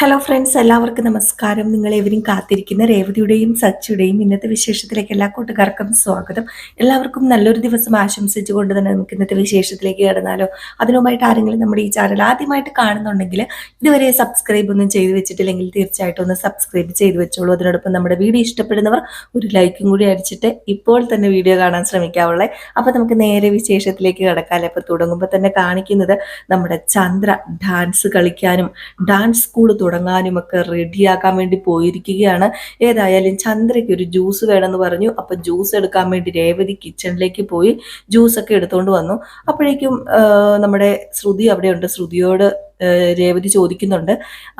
Hello friends എല്ലാവർക്കും നമസ്കാരം. നിങ്ങൾ എവരും കാത്തിരിക്കുന്ന രേവതിയുടെയും സച്ചിയുടെയും ഇന്നത്തെ വിശേഷത്തിലേക്ക് എല്ലാ കൂട്ടുകാർക്കും സ്വാഗതം. എല്ലാവർക്കും നല്ലൊരു ദിവസം ആശംസിച്ചുകൊണ്ട് തന്നെ നമുക്ക് ഇന്നത്തെ വിശേഷത്തിലേക്ക് കടന്നാലോ. അതിനുമായിട്ട് ആരെങ്കിലും നമ്മുടെ ഈ ചാനൽ ആദ്യമായിട്ട് കാണുന്നുണ്ടെങ്കിൽ ഇതുവരെ സബ്സ്ക്രൈബ് ഒന്നും ചെയ്തു വെച്ചിട്ടില്ലെങ്കിൽ തീർച്ചയായിട്ടും ഒന്ന് സബ്സ്ക്രൈബ് ചെയ്തു വെച്ചോളൂ. അതിനോടൊപ്പം നമ്മുടെ വീഡിയോ ഇഷ്ടപ്പെടുന്നവർ ഒരു ലൈക്കും കൂടി അടിച്ചിട്ട് ഇപ്പോൾ തന്നെ വീഡിയോ കാണാൻ ശ്രമിക്കാവുള്ളേ. അപ്പോൾ നമുക്ക് നേരെ വിശേഷത്തിലേക്ക് കിടക്കാല്ലേ അപ്പോൾ തുടങ്ങുമ്പോൾ തന്നെ കാണിക്കുന്നത് നമ്മുടെ ചന്ദ്ര ഡാൻസ് കളിക്കാനും ഡാൻസ് സ്കൂൾ തുടങ്ങാനുമൊക്കെ റെഡിയാക്കാൻ വേണ്ടി പോയിരിക്കുകയാണ്. ഏതായാലും ചന്ദ്രയ്ക്ക് ഒരു ജ്യൂസ് വേണമെന്ന് പറഞ്ഞു. അപ്പൊ ജ്യൂസ് എടുക്കാൻ വേണ്ടി രേവതി കിച്ചണിലേക്ക് പോയി ജ്യൂസ് ഒക്കെ എടുത്തുകൊണ്ട് വന്നു. അപ്പോഴേക്കും നമ്മുടെ ശ്രുതി അവിടെയുണ്ട്. ശ്രുതിയോട് രേവതി ചോദിക്കുന്നുണ്ട്.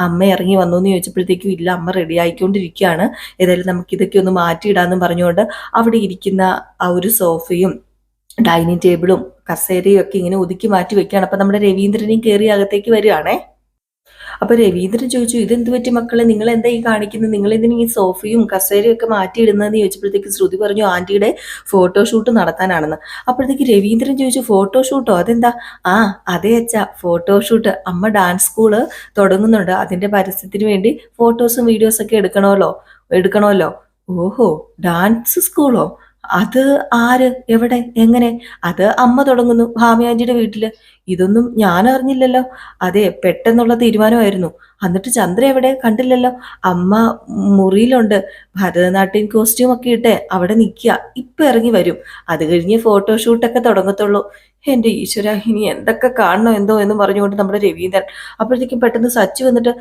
അമ്മ ഇറങ്ങി വന്നു എന്ന് ചോദിച്ചപ്പോഴത്തേക്കും ഇല്ല അമ്മ റെഡി ആയിക്കൊണ്ടിരിക്കുകയാണ് ഏതായാലും നമുക്ക് ഇതൊക്കെ ഒന്ന് മാറ്റിയിടാന്നും പറഞ്ഞുകൊണ്ട് അവിടെ ഇരിക്കുന്ന ആ ഒരു സോഫയും ഡൈനിങ് ടേബിളും കസേരയും ഒക്കെ ഇങ്ങനെ ഒതുക്കി മാറ്റി വെക്കുകയാണ്. അപ്പൊ നമ്മുടെ രവീന്ദ്രനെയും കയറി അകത്തേക്ക് വരികയാണേ. അപ്പൊ രവീന്ദ്രൻ ചോദിച്ചു ഇതെന്ത് പറ്റി മക്കളെ? നിങ്ങൾ എന്താ ഈ കാണിക്കുന്നത്? നിങ്ങൾ ഇതിന് ഈ സോഫയും കസേരയും ഒക്കെ മാറ്റി മാറ്റിയിടുന്നതെന്ന് ചോദിച്ചപ്പോഴത്തേക്ക് ശ്രുതി പറഞ്ഞു ആന്റിയുടെ ഫോട്ടോഷൂട്ട് നടത്താനാണെന്ന്. അപ്പോഴത്തേക്ക് രവീന്ദ്രൻ ചോദിച്ചു ഫോട്ടോഷൂട്ടോ? അതെന്താ? ആ അതെ അച്ഛാ ഫോട്ടോഷൂട്ട്. അമ്മ ഡാൻസ് സ്കൂൾ തുടങ്ങുന്നുണ്ട്. അതിന്റെ പരസ്യത്തിന് വേണ്ടി ഫോട്ടോസും വീഡിയോസും ഒക്കെ എടുക്കണമല്ലോ എടുക്കണമല്ലോ. ഓഹോ ഡാൻസ് സ്കൂളോ? അത് ആര്? എവിടെ? എങ്ങനെ? അത് അമ്മ തുടങ്ങുന്നു ഭാമിയാഞ്ചിയുടെ വീട്ടിൽ. ഇതൊന്നും ഞാൻ അറിഞ്ഞില്ലല്ലോ. അതെ പെട്ടെന്നുള്ള തീരുമാനമായിരുന്നു. എന്നിട്ട് ചന്ദ്ര എവിടെ? കണ്ടില്ലല്ലോ. അമ്മ മുറിയിലുണ്ട്. ഭരതനാട്യം കോസ്റ്റ്യൂം ഒക്കെ ഇട്ട് അവിടെ നിൽക്കുക. ഇപ്പൊ ഇറങ്ങി വരും. അത് കഴിഞ്ഞ് ഫോട്ടോഷൂട്ടൊക്കെ തുടങ്ങത്തുള്ളൂ. എന്റെ ഈശ്വര ഇനി എന്തൊക്കെ കാണണോ എന്തോ എന്ന് പറഞ്ഞുകൊണ്ട് നമ്മുടെ രവീന്ദ്രൻ അപ്പോഴത്തേക്കും പെട്ടെന്ന് സച്ചു വന്നിട്ട്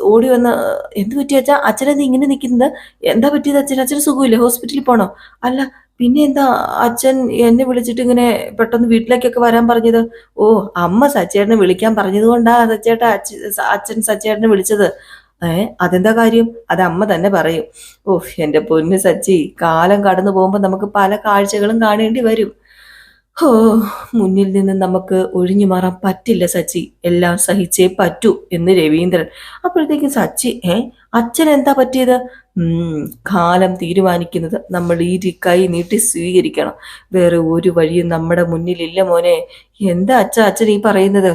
ഓടി വന്ന് എന്ത് പറ്റി അച്ഛാ? അച്ഛനെന്ത് ഇങ്ങനെ നിൽക്കുന്നത്? എന്താ പറ്റിയത്? അച്ഛൻ അച്ഛന് സുഖമില്ലേ? ഹോസ്പിറ്റലിൽ പോണോ? അല്ല പിന്നെ എന്താ അച്ഛൻ എന്നെ വിളിച്ചിട്ട് ഇങ്ങനെ പെട്ടെന്ന് വീട്ടിലേക്കൊക്കെ വരാൻ പറഞ്ഞത്? ഓ അമ്മ സച്ചേട്ടനെ വിളിക്കാൻ പറഞ്ഞത് കൊണ്ടാ സച്ചേട്ട അച്ഛൻ സച്ചേട്ടനെ വിളിച്ചത്. ഏ അതെന്താ കാര്യം? അത് അമ്മ തന്നെ പറയും. ഓ എന്റെ പൊന്ന് സച്ചി കാലം കടന്നു പോകുമ്പോൾ നമുക്ക് പല കാഴ്ചകളും കാണേണ്ടി വരും. ഓ മുന്നിൽ നിന്ന് നമുക്ക് ഒഴിഞ്ഞു മാറാൻ പറ്റില്ല സച്ചി. എല്ലാം സഹിച്ചേ പറ്റൂ എന്ന് രവീന്ദ്രൻ. അപ്പോഴത്തേക്കും സച്ചി ഏ അച്ഛൻ എന്താ പറ്റിയത്? കാലം തീരുമാനിക്കുന്നത് നമ്മൾ ഈ കൈ നീട്ടി സ്വീകരിക്കണം. വേറെ ഒരു വഴിയും നമ്മുടെ മുന്നിലില്ല മോനെ. എന്താ അച്ഛ അച്ഛൻ ഈ പറയുന്നത്?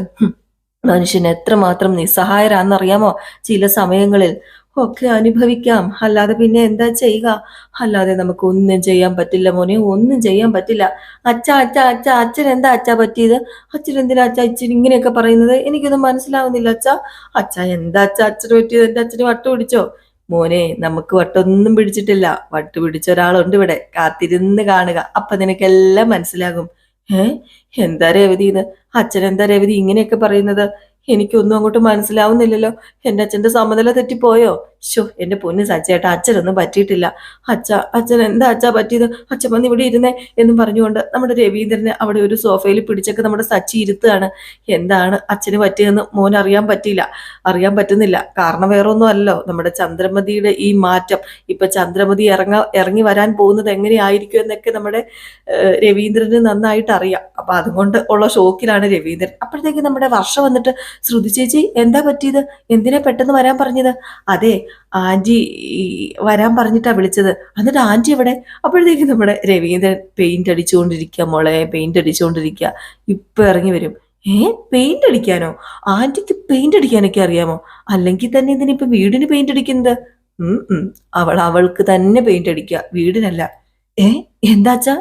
മനുഷ്യൻ എത്രമാത്രം നിസ്സഹായരാന്നറിയാമോ ചില സമയങ്ങളിൽ? ഒക്കെ അനുഭവിക്കാം. അല്ലാതെ പിന്നെ എന്താ ചെയ്യുക? അല്ലാതെ നമുക്ക് ഒന്നും ചെയ്യാൻ പറ്റില്ല മോനെ ഒന്നും ചെയ്യാൻ പറ്റില്ല. അച്ഛ അച്ഛ അച്ഛ അച്ഛൻ എന്താ അച്ഛ പറ്റിയത്? അച്ഛൻ എന്തിനാ അച്ഛ അച്ഛൻ ഇങ്ങനെയൊക്കെ പറയുന്നത്? എനിക്കൊന്നും മനസ്സിലാവുന്നില്ല അച്ഛ. അച്ഛ എന്താ അച്ഛ അച്ഛന് പറ്റിയത്? എന്റെ അച്ഛന് വട്ട് പിടിച്ചോ? മോനെ നമുക്ക് വട്ടൊന്നും പിടിച്ചിട്ടില്ല. വട്ട് പിടിച്ച ഒരാളുണ്ട് ഇവിടെ. കാത്തിരുന്ന് കാണുക. അപ്പൊ നിനക്കെല്ലാം മനസ്സിലാകും. ഏ എന്താ രേവതി ഇത്? അച്ഛൻ എന്താ രേവതി ഇങ്ങനെയൊക്കെ പറയുന്നത്? എനിക്കൊന്നും അങ്ങോട്ട് മനസ്സിലാവുന്നില്ലല്ലോ. എന്റെ അച്ഛന്റെ സമനില തെറ്റിപ്പോയോ? ശോ എന്റെ പൊന്ന് സച്ചേട്ടാ അച്ഛനൊന്നും പറ്റിയിട്ടില്ല. അച്ഛ അച്ഛൻ എന്താ അച്ഛ പറ്റിയത്? അച്ഛൻ വന്ന് ഇവിടെ ഇരുന്നേ എന്നും പറഞ്ഞുകൊണ്ട് നമ്മുടെ രവീന്ദ്രനെ അവിടെ ഒരു സോഫയിൽ പിടിച്ചൊക്കെ നമ്മുടെ സച്ചി ഇരുത്തുകയാണ്. എന്താണ് അച്ഛന് പറ്റിയതെന്ന് മോൻ അറിയാൻ പറ്റിയില്ല. അറിയാൻ പറ്റുന്നില്ല. കാരണം വേറെ ഒന്നും നമ്മുടെ ചന്ദ്രമതിയുടെ ഈ മാറ്റം. ഇപ്പൊ ചന്ദ്രമതി ഇറങ്ങ ഇറങ്ങി വരാൻ പോകുന്നത് എങ്ങനെയായിരിക്കും എന്നൊക്കെ നമ്മുടെ രവീന്ദ്രന് നന്നായിട്ട് അറിയാം. അപ്പൊ അതുകൊണ്ട് ഉള്ള ഷോക്കിലാണ് രവീന്ദ്രൻ. അപ്പോഴത്തേക്ക് നമ്മുടെ വർഷം വന്നിട്ട് ശ്രുതി ചേച്ചി എന്താ പറ്റിയത്? എന്തിനാ പെട്ടെന്ന് വരാൻ പറഞ്ഞത്? അതെ ആന്റി ഈ വരാൻ പറഞ്ഞിട്ടാണ് വിളിച്ചത്. എന്നിട്ട് ആന്റി എവിടെ? അപ്പോഴത്തേക്ക് നമ്മുടെ രവീന്ദ്രൻ പെയിന്റ് അടിച്ചുകൊണ്ടിരിക്കുക മോളെ പെയിന്റ് അടിച്ചുകൊണ്ടിരിക്കുക ഇപ്പം ഇറങ്ങി വരും. ഏ? പെയിന്റ് അടിക്കാനോ? ആന്റിക്ക് പെയിന്റ് അടിക്കാനൊക്കെ അറിയാമോ? അല്ലെങ്കിൽ തന്നെ ഇതിനിപ്പോ വീടിന് പെയിന്റ് അടിക്കുന്നത്? അവൾ അവൾക്ക് തന്നെ പെയിന്റ് അടിക്കുക വീടിനല്ല. ഏ? എന്താച്ചാ?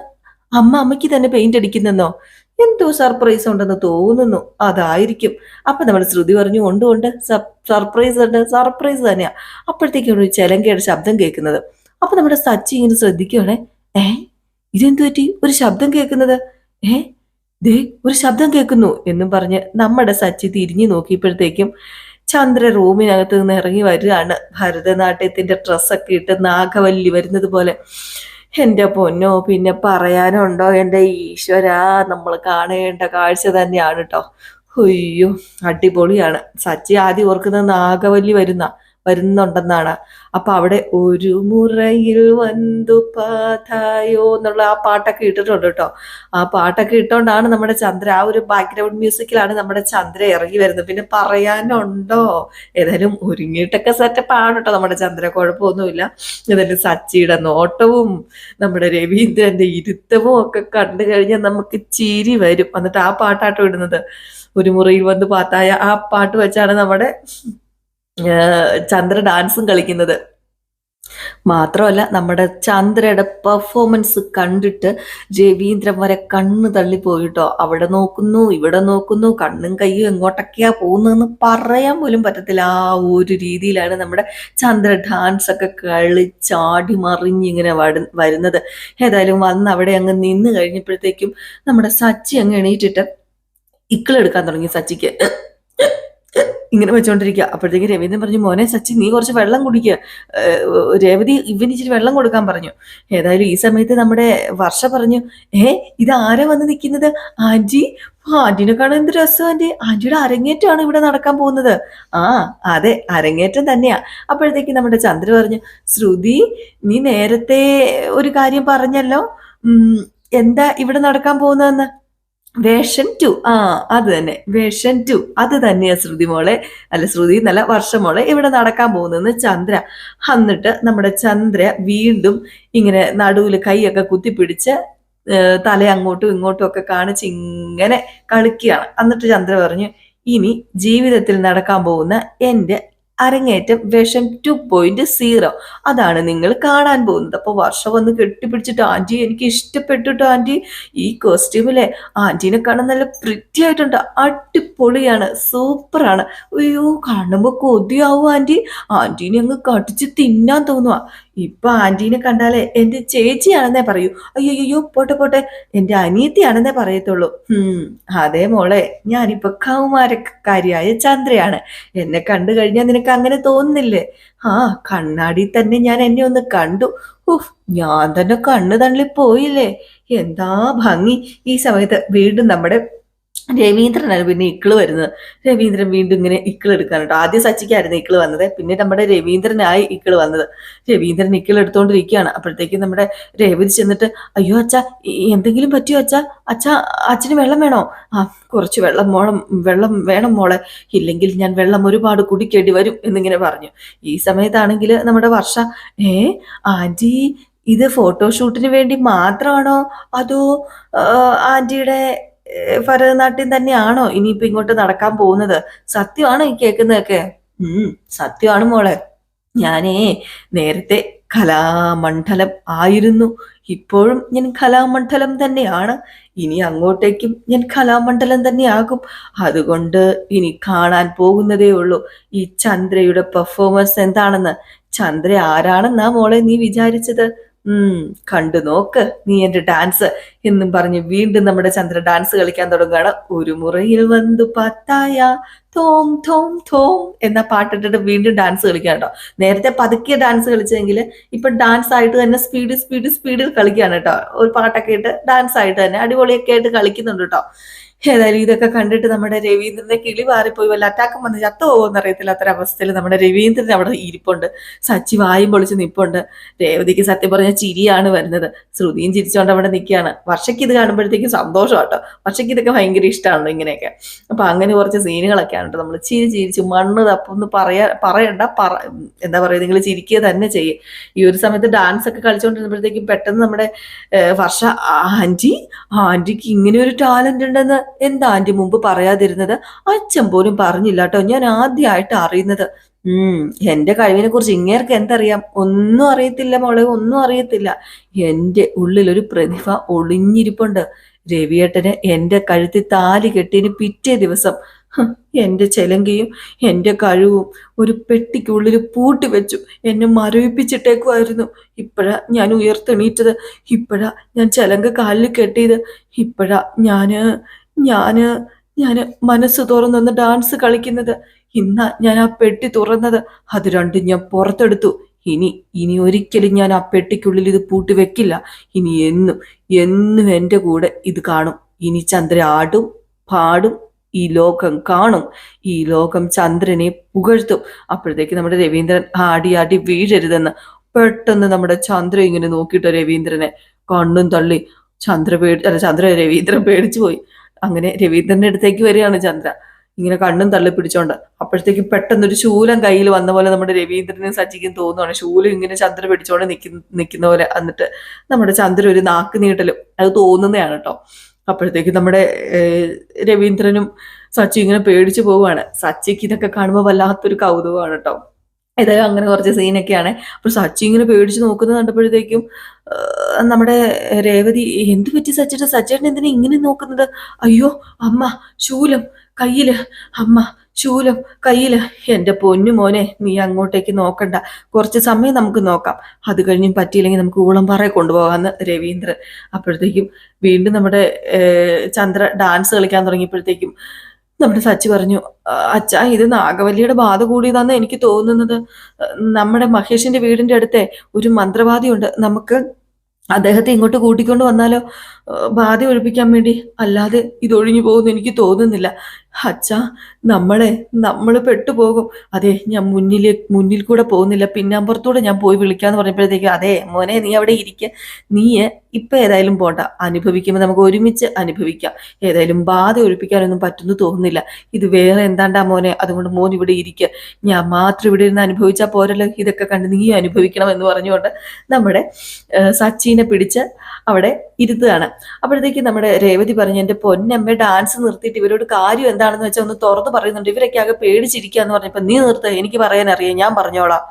അമ്മ അമ്മയ്ക്ക് തന്നെ പെയിന്റ് അടിക്കുന്നെന്നോ? എന്തോ സർപ്രൈസ് ഉണ്ടെന്ന് തോന്നുന്നു. അതായിരിക്കും. അപ്പൊ നമ്മൾ ശ്രുതി പറഞ്ഞു ഉണ്ട് സർപ്രൈസ് ഉണ്ട്. സർപ്രൈസ് തന്നെയാ. അപ്പോഴത്തേക്കാണ് ഒരു ചെലങ്കയുടെ ശബ്ദം കേൾക്കുന്നത്. അപ്പൊ നമ്മുടെ സച്ചി ഇങ്ങനെ ശ്രദ്ധിക്കുകയാണേ ഏ? ഇതെന്തു പറ്റി? ഒരു ശബ്ദം കേൾക്കുന്നത്? ഏ? ദേ ഒരു ശബ്ദം കേൾക്കുന്നു. എന്നും പറഞ്ഞ് നമ്മുടെ സച്ചി തിരിഞ്ഞു നോക്കിയപ്പോഴത്തേക്കും ചന്ദ്ര റൂമിനകത്ത് നിന്ന് ഇറങ്ങി വരികയാണ്. ഭരതനാട്യത്തിന്റെ ഡ്രസ്സൊക്കെ ഇട്ട് നാഗവല്ലി വരുന്നത് പോലെ. എന്റെ പൊന്നോ പിന്നെ പറയാനുണ്ടോ? എന്റെ ഈശ്വര നമ്മൾ കാണേണ്ട കാഴ്ച തന്നെയാണ് കേട്ടോ അയ്യോ അടിപൊളിയാണ്. സച്ചി ആദ്യം ഓർക്കുന്ന നാഗവല്ലി വരുന്ന വരുന്നുണ്ടെന്നാണ്. അപ്പൊ അവിടെ ഒരു മുറയിൽ വന്തു പാതായോ എന്നുള്ള ആ പാട്ടൊക്കെ ഇട്ടിട്ടുണ്ട് കേട്ടോ. ആ പാട്ടൊക്കെ ഇട്ടോണ്ടാണ് നമ്മുടെ ചന്ദ്ര ആ ഒരു ബാക്ക്ഗ്രൗണ്ട് മ്യൂസിക്കിലാണ് നമ്മുടെ ചന്ദ്ര ഇറങ്ങി വരുന്നത്. പിന്നെ പറയാനുണ്ടോ? ഏതായാലും ഒരുങ്ങിയിട്ടൊക്കെ സെറ്റപ്പ് ആണ് കേട്ടോ നമ്മുടെ ചന്ദ്ര കുഴപ്പമൊന്നുമില്ല. ഏതായാലും സച്ചിയുടെ നോട്ടവും നമ്മുടെ രവീന്ദ്രന്റെ ഇരുത്തവും ഒക്കെ കണ്ടു കഴിഞ്ഞാൽ നമുക്ക് ചിരി വരും. എന്നിട്ട് ആ പാട്ടാട്ടോ ഇടുന്നത്. ഒരു മുറിയിൽ വന്ന് പാത്തായ ആ പാട്ട് വെച്ചാണ് നമ്മുടെ ചന്ദ്ര ഡാൻസും കളിക്കുന്നത്. മാത്രമല്ല നമ്മുടെ ചന്ദ്രയുടെ പെർഫോമൻസ് കണ്ടിട്ട് രവീന്ദ്രൻ വരെ കണ്ണ് തള്ളിപ്പോയിട്ടോ അവിടെ നോക്കുന്നു ഇവിടെ നോക്കുന്നു കണ്ണും കയ്യും എങ്ങോട്ടൊക്കെയാ പോകുന്നതെന്ന് പറയാൻ പോലും പറ്റത്തില്ല. ആ ഒരു രീതിയിലാണ് നമ്മുടെ ചന്ദ്ര ഡാൻസ് ഒക്കെ കളിച്ചാടി മറിഞ്ഞിങ്ങനെ വരുന്നത്. ഏതായാലും വന്ന് അവിടെ അങ്ങ് നിന്ന് കഴിഞ്ഞപ്പോഴത്തേക്കും നമ്മുടെ സച്ചി അങ്ങ് എണീറ്റിട്ട് ഇക്കിളെടുക്കാൻ തുടങ്ങി സച്ചിക്ക്. ഇങ്ങനെ വെച്ചോണ്ടിരിക്കുക അപ്പോഴത്തേക്ക് രവീന്ദ്രൻ പറഞ്ഞു മോനെ സച്ചി നീ കുറച്ച് വെള്ളം കുടിക്കുക രേവതി ഇവന് ഇച്ചിരി വെള്ളം കൊടുക്കാൻ പറഞ്ഞു. ഏതായാലും ഈ സമയത്ത് നമ്മുടെ വർഷ പറഞ്ഞു ഏ ഇത് ആരാ വന്ന് നിൽക്കുന്നത് ആന്റി ആന്റിനെ കാണാൻ എന്ത് രസം ആന്റി ആന്റിയുടെ അരങ്ങേറ്റമാണ് ഇവിടെ നടക്കാൻ പോകുന്നത്. ആ അതെ അരങ്ങേറ്റം തന്നെയാ. അപ്പോഴത്തേക്ക് നമ്മുടെ ചന്ദ്ര പറഞ്ഞു ശ്രുതി നീ നേരത്തെ ഒരു കാര്യം പറഞ്ഞല്ലോ. എന്താ ഇവിടെ നടക്കാൻ പോകുന്നതെന്ന്? Version two. ആ അത് തന്നെ. Version two. അത് തന്നെയാ ശ്രുതി മോളെ. അല്ല ശ്രുതി നല്ല വർഷം മോളെ ഇവിടെ നടക്കാൻ പോകുന്നത് ചന്ദ്ര. എന്നിട്ട് നമ്മുടെ ചന്ദ്ര വീണ്ടും ഇങ്ങനെ നടുവിൽ കൈയൊക്കെ കുത്തിപ്പിടിച്ച് തല അങ്ങോട്ടും ഇങ്ങോട്ടും ഒക്കെ കാണിച്ച് ഇങ്ങനെ കളിക്കുകയാണ്. എന്നിട്ട് ചന്ദ്ര പറഞ്ഞു ഇനി ജീവിതത്തിൽ നടക്കാൻ പോകുന്ന എന്റെ അരങ്ങേറ്റം വേഷം ടു പോയിന്റ് സീറോ അതാണ് നിങ്ങൾ കാണാൻ പോകുന്നത്. അപ്പോൾ വർഷം വന്ന് കെട്ടിപ്പിടിച്ചിട്ട് ആന്റി എനിക്ക് ഇഷ്ടപ്പെട്ടിട്ടോ ആന്റി ഈ കോസ്റ്റ്യൂമിലെ ആന്റീനെ കാണാൻ നല്ല പ്രിറ്റി ആയിട്ടുണ്ട്. അടിപൊളിയാണ്. സൂപ്പറാണ് അയ്യോ കാണുമ്പോൾ കൊതിയാവും ആന്റി ആന്റീനെ അങ്ങ് കടിച്ച് തിന്നാൻ തോന്നുക ഇപ്പൊ ആന്റീനെ കണ്ടാലേ എന്റെ ചേച്ചിയാണെന്നേ പറയൂ. അയ്യോയ്യോ പോട്ടെ പോട്ടെ. എന്റെ അനിയത്തിയാണെന്നേ പറയത്തുള്ളൂ. ഉം അതേ മോളെ ഞാനിപ്പോ കൗമാരക്കാരിയായ ചന്ദ്രയാണ്. എന്നെ കണ്ടു കഴിഞ്ഞാൽ നിനക്ക് അങ്ങനെ തോന്നുന്നില്ലേ? ആ കണ്ണാടി തന്നെ ഞാൻ എന്നെ ഒന്ന് കണ്ടു. ഉഫ് ഞാൻ തന്നെ കണ്ണു തള്ളി പോയില്ലേ? എന്താ ഭംഗി. ഈ സമയത്ത് വീണ്ടും നമ്മുടെ രവീന്ദ്രനാണ് പിന്നെ ഇക്കിൾ വരുന്നത്. രവീന്ദ്രൻ വീണ്ടും ഇങ്ങനെ ഇക്കിൾ എടുക്കാനുണ്ട് ആദ്യം സച്ചിക്കായിരുന്നു ഇക്കിൾ വന്നത്. പിന്നെ നമ്മുടെ രവീന്ദ്രനായി ഇക്കിൾ വന്നത്. രവീന്ദ്രൻ ഇക്കിൾ എടുത്തുകൊണ്ടിരിക്കുകയാണ് അപ്പോഴത്തേക്കും നമ്മുടെ രേവതി ചെന്നിട്ട് അയ്യോ അച്ഛ എന്തെങ്കിലും പറ്റിയോ അച്ഛ? അച്ഛ അച്ഛന് വെള്ളം വേണോ? ആ കുറച്ച് വെള്ളം മോളം വെള്ളം വേണം മോളെ. ഇല്ലെങ്കിൽ ഞാൻ വെള്ളം ഒരുപാട് കുടിക്കേണ്ടി വരും എന്നിങ്ങനെ പറഞ്ഞു. ഈ സമയത്താണെങ്കിൽ നമ്മുടെ വർഷ ഏ ആന്റി ഇത് ഫോട്ടോഷൂട്ടിന് വേണ്ടി മാത്രമാണോ? അതോ ആന്റിയുടെ ഭരതനാട്യം തന്നെയാണോ ഇനിയിപ്പോ ഇങ്ങോട്ട് നടക്കാൻ പോകുന്നത്? സത്യമാണോ ഈ കേൾക്കുന്നതൊക്കെ ഉം സത്യമാണ് മോളെ. ഞാനേ നേരത്തെ കലാമണ്ഡലം ആയിരുന്നു. ഇപ്പോഴും ഞാൻ കലാമണ്ഡലം തന്നെയാണ്. ഇനി അങ്ങോട്ടേക്കും ഞാൻ കലാമണ്ഡലം തന്നെയാകും. അതുകൊണ്ട് ഇനി കാണാൻ പോകുന്നതേ ഉള്ളൂ. ഈ ചന്ദ്രയുടെ പെർഫോമൻസ് എന്താണെന്ന്? ചന്ദ്ര ആരാണെന്നാ മോളെ നീ വിചാരിച്ചത്? ഉം കണ്ടു നോക്ക് നീ എന്റെ ഡാൻസ് എന്നും പറഞ്ഞ് വീണ്ടും നമ്മുടെ ചന്ദ്ര ഡാൻസ് കളിക്കാൻ തുടങ്ങുകയാണ്. ഒരു മുറയിൽ വന്നു പത്തായ തോം തോം തോം എന്ന പാട്ടിട്ടിട്ട് വീണ്ടും ഡാൻസ് കളിക്കാൻ കേട്ടോ. നേരത്തെ പതുക്കിയ ഡാൻസ് കളിച്ചെങ്കിൽ ഇപ്പൊ ഡാൻസ് ആയിട്ട് തന്നെ സ്പീഡ് സ്പീഡ് സ്പീഡിൽ കളിക്കുകയാണ് കേട്ടോ. ഒരു പാട്ടൊക്കെ ഇട്ട് ഡാൻസ് ആയിട്ട് തന്നെ അടിപൊളിയൊക്കെ ആയിട്ട് കളിക്കുന്നുണ്ട് കേട്ടോ. ഏതായാലും ഇതൊക്കെ കണ്ടിട്ട് നമ്മുടെ രവീന്ദ്രന്റെ കിളി മാറിപ്പോയി വല്ല അറ്റാക്കം വന്ന് ചത്തു പോകുമെന്ന് അറിയത്തില്ല അത്ര അവസ്ഥയിൽ നമ്മുടെ രവീന്ദ്രൻ അവിടെ ഇരിപ്പുണ്ട്. സച്ചി വായും പൊളിച്ച് നിപ്പുണ്ട്. രേവതിക്ക് സത്യം പറഞ്ഞ ചിരിയാണ് വരുന്നത്. ശ്രുതിയും ചിരിച്ചുകൊണ്ട് അവിടെ നിൽക്കുകയാണ് വർഷയ്ക്ക് ഇത് കാണുമ്പോഴത്തേക്കും സന്തോഷം കേട്ടോ വർഷയ്ക്ക് ഇതൊക്കെ ഭയങ്കര ഇഷ്ടമാണല്ലോ ഇങ്ങനെയൊക്കെ. അപ്പൊ അങ്ങനെ കുറച്ച് സീനുകളൊക്കെയാണ് കേട്ടോ നമ്മൾ ചിരി ചിരിച്ചു മണ്ണ് തപ്പൊന്ന് പറയാ പറയണ്ട പറ എന്താ പറയുക നിങ്ങൾ ചിരിക്കുക തന്നെ ചെയ്യും. ഈ ഒരു സമയത്ത് ഡാൻസ് ഒക്കെ കളിച്ചുകൊണ്ടിരുന്നപ്പോഴത്തേക്കും പെട്ടെന്ന് നമ്മുടെ വർഷ ആന്റി ആന്റിക്ക് ഇങ്ങനെ ഒരു ടാലന്റ് ഉണ്ടെന്ന് എന്താ ആന്റി മുമ്പ് പറയാതിരുന്നത്? അച്ഛൻ പോലും പറഞ്ഞില്ല കേട്ടോ. ഞാൻ ആദ്യമായിട്ട് അറിയുന്നത്. ഉം എന്റെ കഴിവിനെ കുറിച്ച് ഇങ്ങേർക്ക് എന്തറിയാം? ഒന്നും അറിയത്തില്ല മോളെ ഒന്നും അറിയത്തില്ല. എന്റെ ഉള്ളിൽ ഒരു പ്രതിഭ ഒളിഞ്ഞിരിപ്പുണ്ട്. രവിയേട്ടന് എന്റെ കഴുത്തിൽ താലി കെട്ടിന് പിറ്റേ ദിവസം എന്റെ ചെലങ്കയും എന്റെ കഴിവും ഒരു പെട്ടിക്കുള്ളിൽ പൂട്ടി വെച്ചു. എന്നെ മരവിപ്പിച്ചിട്ടേക്കുമായിരുന്നു ഇപ്പോഴാ ഞാൻ ഉയർത്തെണീറ്റത്. ഇപ്പോഴാ ഞാൻ ചെലങ്ക കാലിൽ കെട്ടിയത്. ഇപ്പോഴാ ഞാൻ ഞാൻ ഞാൻ മനസ്സ് തുറന്നൊന്ന് ഡാൻസ് കളിക്കുന്നത്. ഇന്നാ ഞാൻ ആ പെട്ടി തുറന്നത്. അത് രണ്ടും ഞാൻ പുറത്തെടുത്തു. ഇനി ഇനി ഒരിക്കലും ഞാൻ ആ പെട്ടിക്കുള്ളിൽ ഇത് പൂട്ടി വെക്കില്ല ഇനി എന്നും എന്നും എന്റെ കൂടെ ഇത് കാണും. ഇനി ചന്ദ്ര ആടും പാടും ഈ ലോകം കാണും. ഈ ലോകം ചന്ദ്രനെ പുകഴ്ത്തും. അപ്പോഴത്തേക്ക് നമ്മുടെ രവീന്ദ്രൻ ആടി ആടി വീഴരുതെന്ന് പെട്ടെന്ന് നമ്മുടെ ചന്ദ്ര ഇങ്ങനെ നോക്കിയിട്ട് രവീന്ദ്രനെ കണ്ണും തള്ളി. ചന്ദ്ര പേടി അല്ല ചന്ദ്ര രവീന്ദ്രൻ പേടിച്ചു പോയി. അങ്ങനെ രവീന്ദ്രന്റെ അടുത്തേക്ക് വരികയാണ് ചന്ദ്ര. ഇങ്ങനെ കണ്ണും തള്ളി പിടിച്ചോണ്ട് അപ്പോഴത്തേക്ക് പെട്ടെന്നൊരു ശൂലം കയ്യിൽ വന്ന പോലെ നമ്മുടെ രവീന്ദ്രനും സജിക്കും തോന്നുവാണ്. ശൂലം ഇങ്ങനെ ചന്ദ്ര പിടിച്ചോണ്ട് നിൽക്കുന്ന നിൽക്കുന്ന പോലെ എന്നിട്ട് നമ്മുടെ ചന്ദ്ര ഒരു നാക്ക് നീട്ടലും. അത് തോന്നുന്നതാണ് കേട്ടോ. അപ്പോഴത്തേക്ക് നമ്മുടെ രവീന്ദ്രനും സച്ചി ഇങ്ങനെ പേടിച്ചു പോവുകയാണ്. സച്ചിക്ക് ഇതൊക്കെ കാണുമ്പോൾ വല്ലാത്തൊരു കൗതുകമാണ് കേട്ടോ. ഏതായാലും അങ്ങനെ കുറച്ച് സീനൊക്കെയാണ്. അപ്പോൾ സച്ചി ഇങ്ങനെ പേടിച്ച് നോക്കുന്നത് കണ്ടപ്പോഴത്തേക്കും നമ്മുടെ രേവതി എന്ത് പറ്റി സച്ചിട്ട്? സച്ചേട്ടൻ എന്തിനാ ഇങ്ങനെ നോക്കുന്നത്? അയ്യോ അമ്മ ശൂലം കയ്യിൽ അമ്മ ശൂലം കയ്യിൽ. എന്റെ പൊന്നു മോനെ നീ അങ്ങോട്ടേക്ക് നോക്കണ്ട. കുറച്ച് സമയം നമുക്ക് നോക്കാം. അത് കഴിഞ്ഞും പറ്റിയില്ലെങ്കിൽ നമുക്ക് ഊളംപാറയെ കൊണ്ടുപോകാമെന്ന് രവീന്ദ്രൻ. അപ്പോഴത്തേക്കും വീണ്ടും നമ്മുടെ ചന്ദ്ര ഡാൻസ് കളിക്കാൻ തുടങ്ങിയപ്പോഴത്തേക്കും നമ്മുടെ സച്ചി പറഞ്ഞു അച്ഛാ ഇത് നാഗവല്ലിയുടെ ബാധ കൂടിയതാന്ന് എനിക്ക് തോന്നുന്നത്. നമ്മുടെ മഹേഷിന്റെ വീടിന്റെ അടുത്തെ ഒരു മന്ത്രവാദിയുണ്ട്. നമുക്ക് അദ്ദേഹത്തെ ഇങ്ങോട്ട് കൂട്ടിക്കൊണ്ട് വന്നാലോ? ബാധ ഒഴിപ്പിക്കാൻ വേണ്ടി അല്ലാതെ ഇതൊഴിഞ്ഞു പോകുമെന്ന് എനിക്ക് തോന്നുന്നില്ല. അച്ഛാ നമ്മളെ നമ്മൾ പെട്ടുപോകും. അതെ ഞാൻ മുന്നിലെ മുന്നിൽ കൂടെ പോകുന്നില്ല. പിന്നാമ്പുറത്തൂടെ ഞാൻ പോയി വിളിക്കാന്ന് പറഞ്ഞപ്പോഴത്തേക്ക് അതെ മോനെ നീ അവിടെ ഇരിക്ക. നീ ഇപ്പൊ ഏതായാലും പോണ്ട. അനുഭവിക്കുമ്പോൾ നമുക്ക് ഒരുമിച്ച് അനുഭവിക്കാം. ഏതായാലും ബാധ ഒഴിപ്പിക്കാനൊന്നും പറ്റുന്നു തോന്നുന്നില്ല. ഇത് വേറെ എന്താണ്ടാ മോനെ? അതുകൊണ്ട് മോൻ ഇവിടെ ഇരിക്ക. ഞാൻ മാത്രം ഇവിടെ ഇരുന്ന് അനുഭവിച്ചാൽ പോരല്ലോ. ഇതൊക്കെ കണ്ട് നീ അനുഭവിക്കണം എന്ന് പറഞ്ഞുകൊണ്ട് നമ്മുടെ സച്ചിനെ പിടിച്ച് അവിടെ ഇരുത്തുകയാണ്. അപ്പോഴത്തേക്ക് നമ്മുടെ രേവതി പറഞ്ഞു എന്റെ പൊന്നമ്മ ഡാൻസ് നിർത്തിയിട്ട് ഇവരോട് കാര്യം എന്താണെന്ന് വെച്ചാൽ ഒന്ന് തുറന്ന് പറയുന്നുണ്ട്. ഇവരൊക്കെ ആകെ പേടിച്ചിരിക്കുക എന്ന് പറഞ്ഞപ്പോൾ നീ നിർത്ത എനിക്ക് പറയാൻ അറിയാം ഞാൻ പറഞ്ഞോളാം.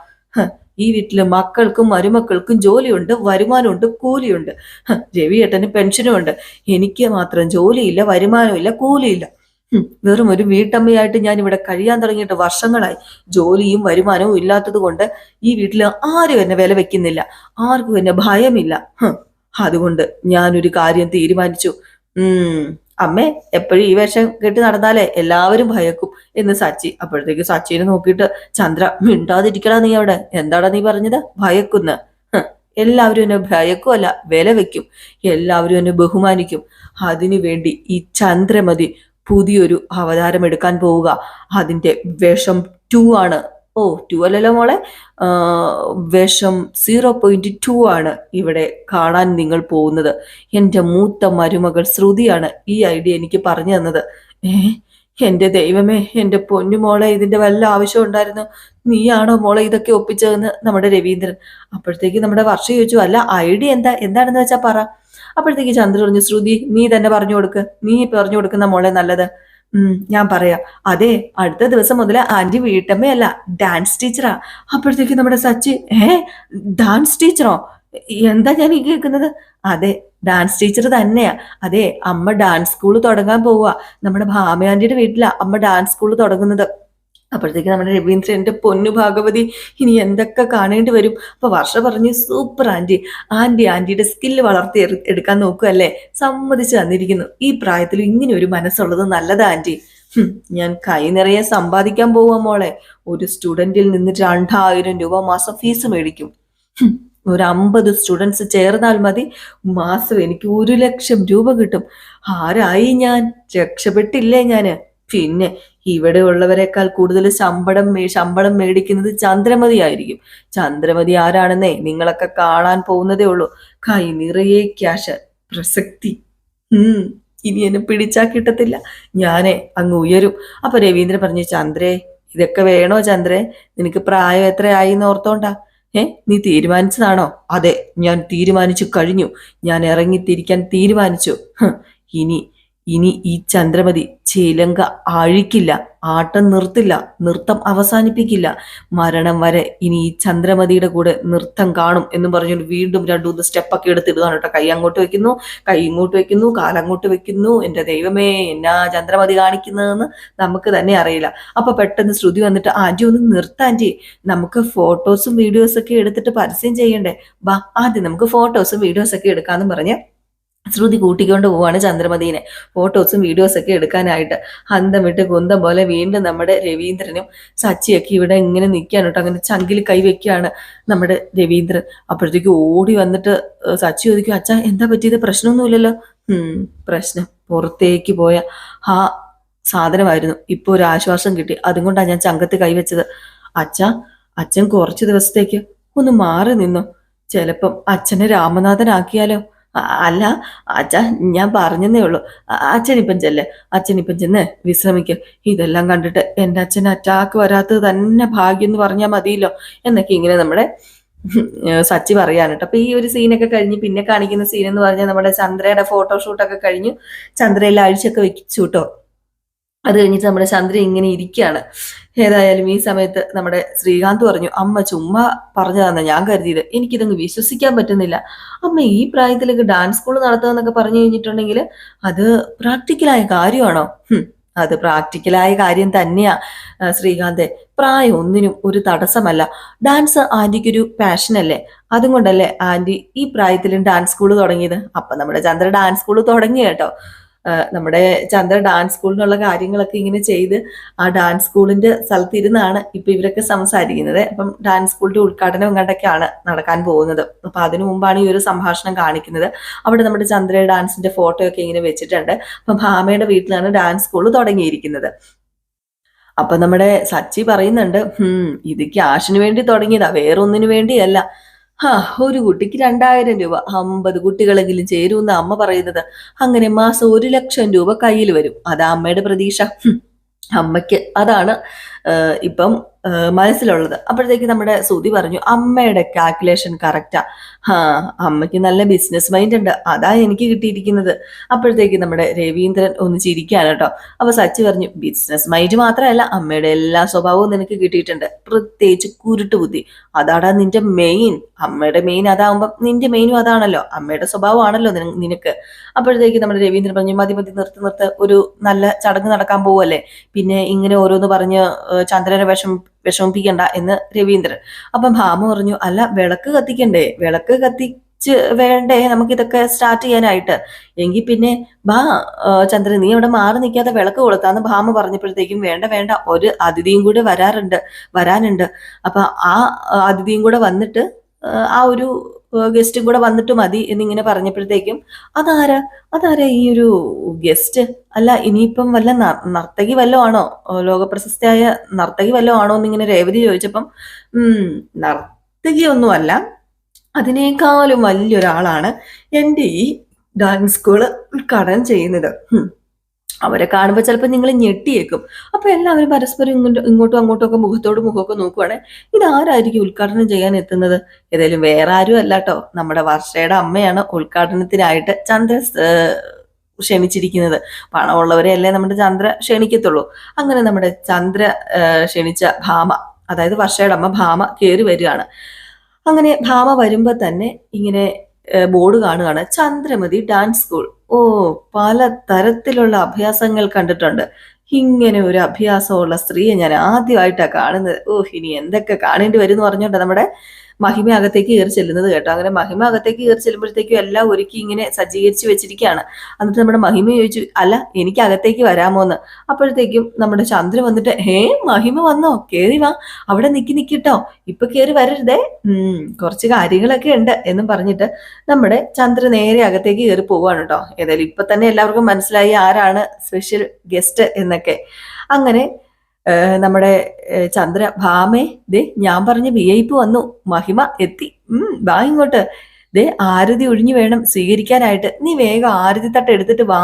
ഈ വീട്ടിൽ മക്കൾക്കും മരുമക്കൾക്കും ജോലിയുണ്ട് വരുമാനമുണ്ട് കൂലിയുണ്ട്. രവി രവിയേട്ടന് പെൻഷനും ഉണ്ട് എനിക്ക് മാത്രം ജോലിയില്ല വരുമാനമില്ല കൂലിയില്ല. വെറും ഒരു വീട്ടമ്മയായിട്ട് ഞാൻ ഇവിടെ കഴിയാൻ തുടങ്ങിയിട്ട് വർഷങ്ങളായി ജോലിയും വരുമാനവും ഇല്ലാത്തത് കൊണ്ട് ഈ വീട്ടിൽ ആരും എന്നെ വില വെക്കുന്നില്ല. ആർക്കും എന്നെ ഭയമില്ല. അതുകൊണ്ട് ഞാനൊരു കാര്യം തീരുമാനിച്ചു. ഉം അമ്മേ എപ്പോഴും ഈ വേഷം കെട്ടി നടന്നാലേ എല്ലാവരും ഭയക്കും. എന്ന് സച്ചി അപ്പോഴത്തേക്ക് സച്ചിനെ നോക്കിയിട്ട് ചന്ദ്ര മിണ്ടാതിരിക്കടാ നീ അവിടെ. എന്താടാ നീ പറഞ്ഞത്? ഭയക്കുന്ന. എല്ലാവരും എന്നെ ഭയക്കുമല്ല വില വെക്കും. എല്ലാവരും എന്നെ ബഹുമാനിക്കും. അതിനു വേണ്ടി ഈ ചന്ദ്രമതി പുതിയൊരു അവതാരം എടുക്കാൻ പോവുക. അതിന്റെ വേഷം ടു ആണ്. ഓ ടു മോളെ. വേഷം സീറോ പോയിന്റ് ടു ആണ് ഇവിടെ കാണാൻ നിങ്ങൾ പോകുന്നത്. എന്റെ മൂത്ത മരുമകൾ ശ്രുതിയാണ് ഈ ഐഡിയ എനിക്ക് പറഞ്ഞു തന്നത്. ഏ എന്റെ ദൈവമേ എന്റെ പൊന്നു മോളെ ഇതിന്റെ വല്ല ആവശ്യം ഉണ്ടായിരുന്നു? നീയാണോ മോളെ ഇതൊക്കെ ഒപ്പിച്ചതെന്ന് നമ്മുടെ രവീന്ദ്രൻ. അപ്പോഴത്തേക്ക് നമ്മുടെ വർഷ ചോദിച്ചു അല്ല ഐഡിയ എന്താ? എന്താണെന്ന് വെച്ചാൽ പറ. അപ്പോഴത്തേക്ക് ചന്ദ്ര പറഞ്ഞു ശ്രുതി നീ തന്നെ പറഞ്ഞു കൊടുക്ക്. നീ പറഞ്ഞു കൊടുക്കുന്ന മോളെ നല്ലത്. ഞാൻ പറയാം. അതെ അടുത്ത ദിവസം മുതൽ ആന്റി വീട്ടമ്മയല്ല ഡാൻസ് ടീച്ചറാ അപ്പോഴത്തേക്ക് നമ്മുടെ സച്ചി ഏ ഡാൻസ് ടീച്ചറോ എന്താ ഞാൻ ഈ കേൾക്കുന്നത്? അതെ ഡാൻസ് ടീച്ചർ തന്നെയാ. അതെ അമ്മ ഡാൻസ് സ്കൂൾ തുടങ്ങാൻ പോവുക നമ്മുടെ ഭാമയാന്റിയുടെ വീട്ടിലാ അമ്മ ഡാൻസ് സ്കൂൾ തുടങ്ങുന്നത്. അപ്പോഴത്തേക്ക് നമ്മുടെ രവീന്ദ്രൻ എന്റെ പൊന്നു ഭാഗവതി ഇനി എന്തൊക്കെ കാണേണ്ടി വരും? അപ്പൊ വർഷ പറഞ്ഞു സൂപ്പർ ആന്റി ആന്റി ആന്റിയുടെ സ്കില്ല് വളർത്തി എടു- എടുക്കാൻ നോക്കുകയല്ലേ? സമ്മതിച്ചു തന്നിരിക്കുന്നു. ഈ പ്രായത്തിൽ ഇങ്ങനെ ഒരു മനസ്സുള്ളത് നല്ലതാ ആന്റി ഞാൻ കൈ നിറയെ സമ്പാദിക്കാൻ പോവാ മോളെ. ഒരു സ്റ്റുഡന്റിൽ നിന്ന് രണ്ടായിരം രൂപ മാസം ഫീസ് മേടിക്കും. ഒരു അമ്പത് സ്റ്റുഡൻസ് ചേർന്നാൽ മതി. മാസം എനിക്ക് ഒരു ലക്ഷം രൂപ കിട്ടും. ആരായി ഞാൻ? രക്ഷപ്പെട്ടില്ലേ ഞാൻ? പിന്നെ ഇവിടെ ഉള്ളവരെക്കാൾ കൂടുതൽ ശമ്പളം മേ- ശമ്പളം മേടിക്കുന്നത് ചന്ദ്രമതി ആയിരിക്കും. ചന്ദ്രമതി ആരാണെന്നേ? നിങ്ങളൊക്കെ കാണാൻ പോകുന്നതേ ഉള്ളൂ. കൈ നിറയെ ക്യാഷ്. പ്രസക്തി. ഉം. ഇനി എന്നെ പിടിച്ചാ കിട്ടത്തില്ല. ഞാനെ അങ്ങ് ഉയരും. അപ്പൊ രവീന്ദ്രൻ പറഞ്ഞു ചന്ദ്രേ ഇതൊക്കെ വേണോ ചന്ദ്രേ? നിനക്ക് പ്രായം എത്രയായി എന്ന് ഓർത്തോണ്ടാ? ഏ? നീ തീരുമാനിച്ചതാണോ? അതെ ഞാൻ തീരുമാനിച്ചു കഴിഞ്ഞു. ഞാൻ ഇറങ്ങിത്തിരിക്കാൻ തീരുമാനിച്ചു. ഇനി ഇനി ഈ ചന്ദ്രമതി ചിലങ്ക ആഴിക്കില്ല ആട്ടം നിർത്തില്ല നൃത്തം അവസാനിപ്പിക്കില്ല. മരണം വരെ ഇനി ഈ ചന്ദ്രമതിയുടെ കൂടെ നൃത്തം കാണും എന്ന് പറഞ്ഞുകൊണ്ട് വീണ്ടും രണ്ടു മൂന്ന് സ്റ്റെപ്പൊക്കെ എടുത്തിടുകയാണ് കേട്ടോ. കൈ അങ്ങോട്ട് വെക്കുന്നു കൈ ഇങ്ങോട്ട് വെക്കുന്നു കാലങ്ങോട്ട് വെക്കുന്നു. എന്റെ ദൈവമേ എന്നാ ചന്ദ്രമതി കാണിക്കുന്നതെന്ന് നമുക്ക് തന്നെ അറിയില്ല. അപ്പൊ പെട്ടെന്ന് ശ്രുതി വന്നിട്ട് ആന്റി ഒന്ന് നിർത്താന്റി നമുക്ക് ഫോട്ടോസും വീഡിയോസും ഒക്കെ എടുത്തിട്ട് പരസ്യം ചെയ്യണ്ടേ? ബാ ആദ്യം നമുക്ക് ഫോട്ടോസും വീഡിയോസ് ഒക്കെ പറഞ്ഞ് ശ്രുതി കൂട്ടിക്കൊണ്ട് പോവാണ് ചന്ദ്രമതിനെ. ഫോട്ടോസും വീഡിയോസ് ഒക്കെ എടുക്കാനായിട്ട്. അന്തം വിട്ട് കുന്തം പോലെ വീണ്ടും നമ്മുടെ രവീന്ദ്രനും സച്ചിയൊക്കെ ഇവിടെ ഇങ്ങനെ നിൽക്കുകയാണ് കേട്ടോ. അങ്ങനെ ചങ്കിൽ കൈ വെക്കുകയാണ് നമ്മുടെ രവീന്ദ്രൻ. അപ്പോഴത്തേക്ക് ഓടി വന്നിട്ട് സച്ചി ചോദിക്കും അച്ഛ എന്താ പറ്റിയത്? പ്രശ്നമൊന്നുമില്ലല്ലോ? ഉം പ്രശ്നം. പുറത്തേക്ക് പോയ ആ സാധനമായിരുന്നു. ഇപ്പൊ ഒരു ആശ്വാസം കിട്ടി. അതുകൊണ്ടാണ് ഞാൻ ചങ്കത്ത് കൈവച്ചത് അച്ഛ അച്ഛൻ കുറച്ച് ദിവസത്തേക്ക് ഒന്ന് മാറി നിന്നു. ചിലപ്പം അച്ഛനെ രാമനാഥനാക്കിയാലോ? അല്ല അച്ഛ ഞാൻ പറഞ്ഞതേ ഉള്ളൂ. അച്ഛനിപ്പം ചെല്ല് അച്ഛനിപ്പം ചെന്ന് വിശ്രമിക്ക്. ഇതെല്ലാം കണ്ടിട്ട് എന്റെ അച്ഛൻ അറ്റാക്ക് വരാത്തത് തന്നെ ഭാഗ്യം എന്ന് പറഞ്ഞാൽ മതിയല്ലോ. എന്നൊക്കെ ഇങ്ങനെ നമ്മുടെ സച്ചി പറയാനുണ്ട്. അപ്പൊ ഈ ഒരു സീനൊക്കെ കഴിഞ്ഞ് പിന്നെ കാണിക്കുന്ന സീൻ എന്ന് പറഞ്ഞാൽ നമ്മുടെ ചന്ദ്രയുടെ ഫോട്ടോഷൂട്ടൊക്കെ കഴിഞ്ഞു. ചന്ദ്രയിൽ അഴിച്ചൊക്കെ വെച്ചു കേട്ടോ. അത് കഴിഞ്ഞിട്ട് നമ്മുടെ ചന്ദ്രൻ ഇങ്ങനെ ഇരിക്കുകയാണ്. ഏതായാലും ഈ സമയത്ത് നമ്മുടെ ശ്രീകാന്ത് പറഞ്ഞു അമ്മ ചുമ്മാ പറഞ്ഞതാണ് ഞാൻ കരുതിയത്. എനിക്കിതങ്ങ് വിശ്വസിക്കാൻ പറ്റുന്നില്ല. അമ്മ ഈ പ്രായത്തിലേക്ക് ഡാൻസ് സ്കൂൾ നടത്തുക എന്നൊക്കെ പറഞ്ഞു കഴിഞ്ഞിട്ടുണ്ടെങ്കിൽ അത് പ്രാക്ടിക്കലായ കാര്യമാണോ? അത് പ്രാക്ടിക്കലായ കാര്യം തന്നെയാ ശ്രീകാന്തെ. പ്രായം ഒന്നിനും ഒരു തടസ്സമല്ല. ഡാൻസ് ആന്റിക്കൊരു പാഷനല്ലേ അതും കൊണ്ടല്ലേ ആന്റി ഈ പ്രായത്തിലും ഡാൻസ് സ്കൂൾ തുടങ്ങിയത്? അപ്പൊ നമ്മുടെ ചന്ദ്ര ഡാൻസ് സ്കൂൾ തുടങ്ങി കേട്ടോ. നമ്മുടെ ചന്ദ്ര ഡാൻസ് സ്കൂളിനുള്ള കാര്യങ്ങളൊക്കെ ഇങ്ങനെ ചെയ്ത് ആ ഡാൻസ് സ്കൂളിന്റെ സ്ഥലത്തിരുന്നാണ് ഇപ്പൊ ഇവരൊക്കെ സംസാരിക്കുന്നത്. അപ്പം ഡാൻസ് സ്കൂളിന്റെ ഉദ്ഘാടനം ഇങ്ങോട്ടൊക്കെയാണ് നടക്കാൻ പോകുന്നത്. അപ്പൊ അതിനു മുമ്പാണ് ഈ ഒരു സംഭാഷണം കാണിക്കുന്നത്. അവിടെ നമ്മുടെ ചന്ദ്ര ഡാൻസിന്റെ ഫോട്ടോ ഒക്കെ ഇങ്ങനെ വെച്ചിട്ടുണ്ട്. അപ്പൊ ഭാമയുടെ വീട്ടിലാണ് ഡാൻസ് സ്കൂൾ തുടങ്ങിയിരിക്കുന്നത്. അപ്പൊ നമ്മുടെ സച്ചി പറയുന്നുണ്ട് ഹും ഇത് ക്യാഷിന് വേണ്ടി തുടങ്ങിയതാ വേറൊന്നിനു വേണ്ടിയല്ല. ഹാ ഒരു കുട്ടിക്ക് രണ്ടായിരം രൂപ അമ്പത് കുട്ടികളെങ്കിലും ചേരുമെന്ന് അമ്മ പറയുന്നത്. അങ്ങനെ മാസം ഒരു ലക്ഷം രൂപ കയ്യിൽ വരും. അതാ അമ്മയുടെ പ്രതീക്ഷ. അമ്മയ്ക്ക് അതാണ് ഇപ്പം ആ, മനസ്സിലുള്ളത്. അപ്പോഴത്തേക്ക് നമ്മുടെ സുതി പറഞ്ഞു അമ്മയുടെ കാൽക്കുലേഷൻ കറക്റ്റാ ഹാ അമ്മയ്ക്ക് നല്ല ബിസിനസ് മൈൻഡ് ഉണ്ട്. അതാ എനിക്ക് കിട്ടിയിരിക്കുന്നത്. അപ്പോഴത്തേക്ക് നമ്മുടെ രവീന്ദ്രൻ ഒന്ന് ചിരിക്കാണ് കേട്ടോ. അപ്പൊ സച്ചി പറഞ്ഞു ബിസിനസ് മൈൻഡ് മാത്രമല്ല അമ്മയുടെ എല്ലാ സ്വഭാവവും നിനക്ക് കിട്ടിയിട്ടുണ്ട്. പ്രത്യേകിച്ച് കുരുട്ട് ബുദ്ധി. അതാടാ നിന്റെ മെയിൻ അമ്മയുടെ മെയിൻ അതാവുമ്പം നിന്റെ മെയിനും അതാണല്ലോ. അമ്മയുടെ സ്വഭാവമാണല്ലോ നിന- നിനക്ക്. അപ്പോഴത്തേക്ക് നമ്മുടെ രവീന്ദ്രൻ പറഞ്ഞു മതി മതി നിർത്ത് നിർത്ത്. ഒരു നല്ല ചടങ്ങ് നടക്കാൻ പോവല്ലേ? പിന്നെ ഇങ്ങനെ ഓരോന്ന് പറഞ്ഞ് ചന്ദ്രനെ വിഷം വിഷമിപ്പിക്കണ്ട എന്ന് രവീന്ദ്രൻ. അപ്പം ഭാമ പറഞ്ഞു അല്ല വിളക്ക് കത്തിക്കണ്ടേ? വിളക്ക് കത്തിച്ച് വേണ്ടേ? നമുക്ക് ഇതൊക്കെ സ്റ്റാർട്ട് ചെയ്യാനായിട്ട്. എങ്കിൽ പിന്നെ ബാ ചന്ദ്രൻ നീ അവിടെ മാറി നിൽക്കാതെ വിളക്ക് കൊളുത്താന്ന് ഭാമ പറഞ്ഞപ്പോഴത്തേക്കും വേണ്ട വേണ്ട ഒരു അതിഥിയും കൂടെ വരാറുണ്ട് വരാനുണ്ട്. അപ്പൊ ആ അതിഥിയും കൂടെ വന്നിട്ട് ആ ഒരു ഗസ്റ്റും കൂടെ വന്നിട്ട് മതി എന്നിങ്ങനെ പറഞ്ഞപ്പോഴത്തേക്കും അതാരാ? അതാരാ ഈ ഒരു ഗസ്റ്റ്? അല്ല ഇനിയിപ്പം വല്ല നർത്തകി വല്ലതും ആണോ? ലോകപ്രശസ്തയായ നർത്തകി വല്ലതും ആണോ? എന്നിങ്ങനെ രേവതി ചോദിച്ചപ്പം നർത്തകി ഒന്നുമല്ല അതിനേക്കാളും വലിയൊരാളാണ് എന്റെ ഈ ഡാൻസ് സ്കൂൾ ഉദ്ഘാടനം ചെയ്യുന്നത്. അവരെ കാണുമ്പോൾ ചിലപ്പോൾ നിങ്ങൾ ഞെട്ടിയേക്കും. അപ്പോൾ എല്ലാവരും പരസ്പരം ഇങ്ങോട്ടും അങ്ങോട്ടും ഒക്കെ മുഖത്തോട് മുഖമൊക്കെ നോക്കുവാണെ ഇതാരായിരിക്കും ഉദ്ഘാടനം ചെയ്യാൻ എത്തുന്നത്? ഏതായാലും വേറെ ആരും അല്ല കേട്ടോ നമ്മുടെ വർഷയുടെ അമ്മയാണ് ഉദ്ഘാടനത്തിനായിട്ട് ചന്ദ്ര ക്ഷണിച്ചിരിക്കുന്നത്. പണമുള്ളവരെ അല്ലേ നമ്മുടെ ചന്ദ്ര ക്ഷണിക്കത്തുള്ളൂ. അങ്ങനെ നമ്മുടെ ചന്ദ്ര ക്ഷണിച്ച ഭാമ അതായത് വർഷയുടെ അമ്മ ഭാമ കയറി വരികയാണ്. അങ്ങനെ ഭാമ വരുമ്പോൾ തന്നെ ഇങ്ങനെ ബോർഡ് കാണുകയാണ്. Chandramathi dance school. ഓ പല തരത്തിലുള്ള അഭ്യാസങ്ങൾ കണ്ടിട്ടുണ്ട്. ഇങ്ങനെ ഒരു അഭ്യാസമുള്ള സ്ത്രീയെ ഞാൻ ആദ്യമായിട്ടാണ് കാണുന്നത്. ഓ ഇനി എന്തൊക്കെ കാണേണ്ടി വരും എന്ന് പറഞ്ഞോണ്ട് നമ്മുടെ മഹിമ അകത്തേക്ക് കയറി ചെല്ലുന്നത് കേട്ടോ. അങ്ങനെ മഹിമ അകത്തേക്ക് കയറി ചെല്ലുമ്പോഴത്തേക്കും എല്ലാം ഒരുക്കി ഇങ്ങനെ സജ്ജീകരിച്ച് വെച്ചിരിക്കുകയാണ്. എന്നിട്ട് നമ്മുടെ മഹിമ ചോദിച്ചു അല്ല എനിക്ക് അകത്തേക്ക് വരാമോ എന്ന്? അപ്പോഴത്തേക്കും നമ്മുടെ ചന്ദ്ര വന്നിട്ട് ഹേ മഹിമ വന്നോ? കയറി വാ. അവിടെ നിക്കി നിക്കിട്ടോ ഇപ്പൊ കയറി വരരുതേ. ഉം കുറച്ച് കാര്യങ്ങളൊക്കെ ഉണ്ട്. എന്നും പറഞ്ഞിട്ട് നമ്മുടെ ചന്ദ്ര നേരെ അകത്തേക്ക് കയറി പോവാണ് കേട്ടോ ഏതായാലും ഇപ്പൊ തന്നെ എല്ലാവർക്കും മനസ്സിലായി ആരാണ് സ്പെഷ്യൽ ഗസ്റ്റ് എന്നൊക്കെ. അങ്ങനെ നമ്മുടെ ചന്ദ്ര ഭാമേ ദേ ഞാൻ പറഞ്ഞ വി ഐ പി വന്നു. മഹിമ എത്തി. ഉം വാ ഇങ്ങോട്ട്. ദേ ആരതി ഒഴിഞ്ഞു വേണം സ്വീകരിക്കാനായിട്ട്. നീ വേഗം ആരതി തട്ട് എടുത്തിട്ട് വാ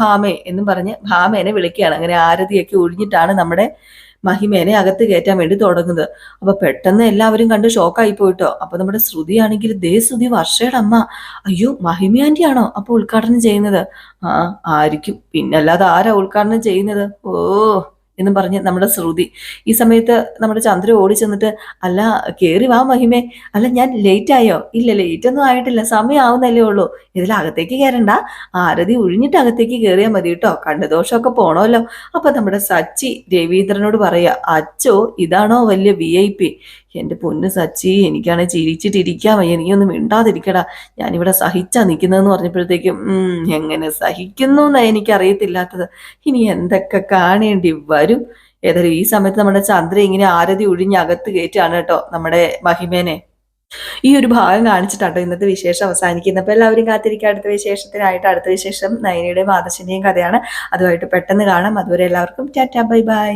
ഭാമേ എന്നും പറഞ്ഞ് ഭാമേനെ വിളിക്കുകയാണ്. അങ്ങനെ ആരതിയൊക്കെ ഒഴിഞ്ഞിട്ടാണ് നമ്മുടെ മഹിമേനെ അകത്ത് കയറ്റാൻ വേണ്ടി തുടങ്ങുന്നത്. അപ്പൊ പെട്ടെന്ന് എല്ലാവരും കണ്ട് ഷോക്കായി പോയിട്ടോ. അപ്പൊ നമ്മുടെ ശ്രുതി ആണെങ്കിൽ ദേ ശ്രുതി വർഷയുടെ അമ്മ. അയ്യോ മഹിമ ആണോ? അപ്പൊ ഉദ്ഘാടനം ചെയ്യുന്നത്. ആ ആയിരിക്കും. പിന്നല്ലാതെ ആരാ ഉദ്ഘാടനം ചെയ്യുന്നത്? ഓ എന്നും പറഞ്ഞ് നമ്മുടെ ശ്രുതി. ഈ സമയത്ത് നമ്മുടെ ചന്ദ്ര ഓടി ചെന്നിട്ട് അല്ല കേറി വാ മഹിമേ. അല്ല ഞാൻ ലേറ്റ് ആയോ? ഇല്ല ലേറ്റ് ഒന്നും ആയിട്ടില്ല. സമയം ആവുന്നല്ലേ ഉള്ളൂ. ഇതിൽ അകത്തേക്ക് കയറണ്ട. ആരതി ഒഴിഞ്ഞിട്ട് അകത്തേക്ക് കയറിയാൽ മതി കേട്ടോ കണ്ടുദോഷമൊക്കെ പോണമല്ലോ. അപ്പൊ നമ്മുടെ സച്ചി രവീന്ദ്രനോട് പറയാ അച്ചോ ഇതാണോ വലിയ വി ഐ പി എന്റെ പൊന്ന് സച്ചി എനിക്കാണെ ചിരിച്ചിട്ടിരിക്കാൻ വയ്യ. എനിക്കൊന്നും മിണ്ടാതിരിക്കടാ. ഞാനിവിടെ സഹിച്ചാ നിൽക്കുന്നതെന്ന് പറഞ്ഞപ്പോഴത്തേക്കും എങ്ങനെ സഹിക്കുന്നു എന്നാ എനിക്കറിയത്തില്ലാത്തത്. ഇനി എന്തൊക്കെ കാണേണ്ടി വരും? ഏതായാലും ഈ സമയത്ത് നമ്മുടെ ചന്ദ്ര ഇങ്ങനെ ആരതി ഒഴിഞ്ഞ് അകത്ത് കയറ്റാണ് കേട്ടോ നമ്മുടെ മഹിമേനെ. ഈ ഒരു ഭാഗം കാണിച്ചിട്ടാട്ടോ ഇന്നത്തെ വിശേഷം അവസാനിക്കുന്നത്. അപ്പൊ എല്ലാവരും കാത്തിരിക്കുക. അടുത്ത വിശേഷത്തിനായിട്ട് അടുത്ത വിശേഷം നയനയുടെയും ആദർശിന്റെയും കഥയാണ്. അതുമായിട്ട് പെട്ടെന്ന് കാണാം. അതുവരെ എല്ലാവർക്കും ടാറ്റ ബൈ ബൈ.